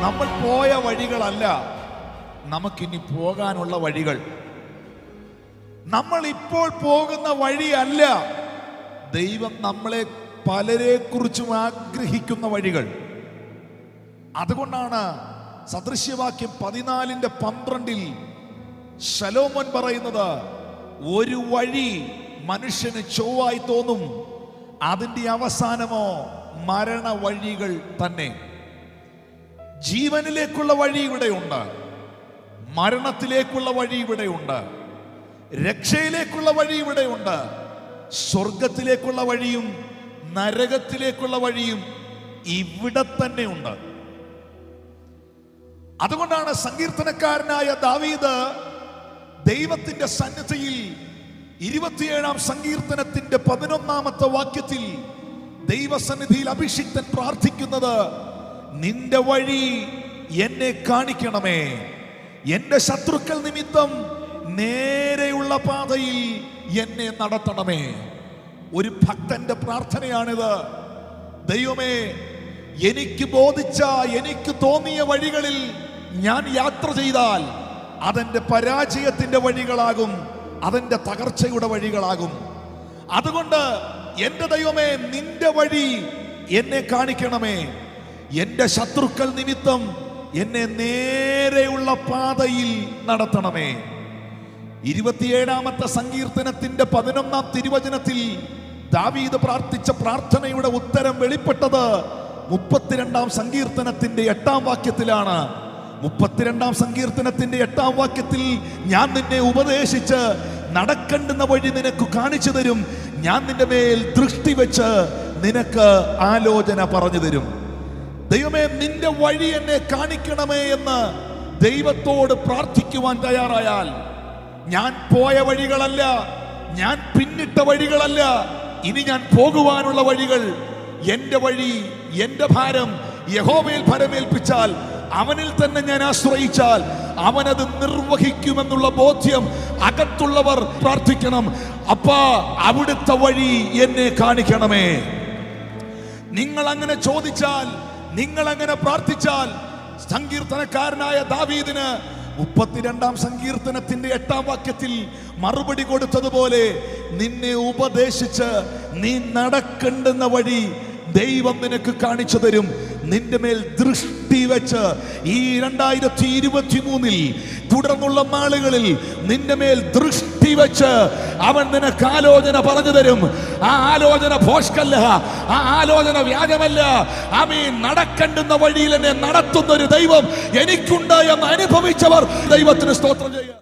നമ്മൾ പോയ വഴികളല്ല. നമുക്കിനി പോകാനുള്ള വഴികൾ. നമ്മൾ ഇപ്പോൾ പോകുന്ന വഴിയല്ല. ദൈവം നമ്മളെ പലരെ കുറിച്ചും ആഗ്രഹിക്കുന്ന വഴികൾ. അതുകൊണ്ടാണ് സദൃശ്യവാക്യം പതിനാലിന്റെ പന്ത്രണ്ടിൽ ശലോമൻ പറയുന്നത് ഒരു വഴി മനുഷ്യന് ചൊവ്വായി തോന്നും അതിന്റെ അവസാനമോ മരണ വഴികൾ തന്നെ. ജീവനിലേക്കുള്ള വഴി ഇവിടെയുണ്ട് മരണത്തിലേക്കുള്ള വഴി ഇവിടെയുണ്ട് രക്ഷയിലേക്കുള്ള വഴി ഇവിടെയുണ്ട് സ്വർഗത്തിലേക്കുള്ള വഴിയും നരകത്തിലേക്കുള്ള വഴിയും ഇവിടെ തന്നെ ഉണ്ട്. അതുകൊണ്ടാണ് സങ്കീർത്തനക്കാരനായ ദാവീദ് ദൈവത്തിന്റെ സന്നിധിയിൽ ഇരുപത്തിയേഴാം സങ്കീർത്തനത്തിന്റെ പതിനൊന്നാമത്തെ വാക്യത്തിൽ ദൈവസന്നിധിയിൽ അഭിഷിക്തൻ പ്രാർത്ഥിക്കുന്നത് നിന്റെ വഴി എന്നെ കാണിക്കണമേ. എന്റെ ശത്രുക്കൾ നിമിത്തം നേരെയുള്ള പാതയിൽ എന്നെ നടത്തണമേ. ഒരു ഭക്തന്റെ പ്രാർത്ഥനയാണിത്. ദൈവമേ എനിക്ക് ബോധിച്ച എനിക്ക് തോന്നിയ വഴികളിൽ ഞാൻ യാത്ര ചെയ്താൽ അതെന്റെ പരാജയത്തിന്റെ വഴികളാകും അതെന്റെ തകർച്ചയുടെ വഴികളാകും. അതുകൊണ്ട് എന്റെ ദൈവമേ നിന്റെ വഴി എന്നെ കാണിക്കണമേ. എന്റെ ശത്രുക്കൾ നിമിത്തം എന്നെ നേരെയുള്ള പാതയിൽ നടത്തണമേ. ഇരുപത്തിയേഴാമത്തെ സങ്കീർത്തനത്തിന്റെ പതിനൊന്നാം തിരുവചനത്തിൽ ദാവീദ് പ്രാർത്ഥിച്ച പ്രാർത്ഥനയുടെ ഉത്തരം വെളിപ്പെട്ടത് മുപ്പത്തിരണ്ടാം സങ്കീർത്തനത്തിന്റെ എട്ടാം വാക്യത്തിലാണ്. മുപ്പത്തിരണ്ടാം സങ്കീർത്തനത്തിന്റെ എട്ടാം വാക്യത്തിൽ ഞാൻ നിന്നെ ഉപദേശിച്ച് നടക്കേണ്ടുന്ന വഴി നിനക്ക് കാണിച്ചു തരും. ഞാൻ നിന്റെ മേൽ ദൃഷ്ടി വെച്ച് നിനക്ക് ആലോചന പറഞ്ഞു തരും. ദൈവമേ നിന്റെ വഴി എന്നെ കാണിക്കണമേ എന്ന് ദൈവത്തോട് പ്രാർത്ഥിക്കുവാൻ തയ്യാറായാൽ ഞാൻ പോയ വഴികളല്ല ഞാൻ പിന്നിട്ട വഴികളല്ല ഇനി ഞാൻ പോകുവാനുള്ള വഴികൾ എന്റെ വഴി എന്റെ ഭാരം യഹോവയിൽ ഭരമേൽപ്പിച്ചാൽ അവനിൽ തന്നെ ഞാൻ ആശ്രയിച്ചാൽ അവനത് നിർവഹിക്കുമെന്നുള്ള ബോധ്യം അകത്തുള്ളവർ പ്രാർത്ഥിക്കണം. അപ്പാ അവിടുത്തെ വഴി എന്നെ കാണിക്കണമേ. നിങ്ങൾ അങ്ങനെ ചോദിച്ചാൽ നിങ്ങൾ അങ്ങനെ പ്രാർത്ഥിച്ചാൽ സങ്കീർത്തനക്കാരനായ ദാവീദിന് മുപ്പത്തിരണ്ടാം സങ്കീർത്തനത്തിന്റെ എട്ടാം വാക്യത്തിൽ മറുപടി കൊടുത്തതുപോലെ നിന്നെ ഉപദേശിച്ച് നീ നടക്കേണ്ടുന്ന വഴി ദൈവം നിനക്ക് കാണിച്ചു തരും. നിന്റെ മേൽ ദൃഷ്ടി വെച്ച് ഈ രണ്ടായിരത്തി ഇരുപത്തി മൂന്നിൽ തുടർന്നുള്ള നാളുകളിൽ നിന്റെ മേൽ ദൃഷ്ടി വെച്ച് അവൻ നിനക്ക് ആലോചന പറഞ്ഞു തരും. ആ ആലോചന ഭോഷ്കല്ല ആ ആലോചന വ്യാജമല്ല. ആമീൻ നടക്കണ്ടുന്ന വഴിയിൽ എന്നെ നടത്തുന്ന ഒരു ദൈവം എനിക്കുണ്ട് എന്ന് അനുഭവിച്ചവർ ദൈവത്തിന് സ്തോത്രം ചെയ്യുക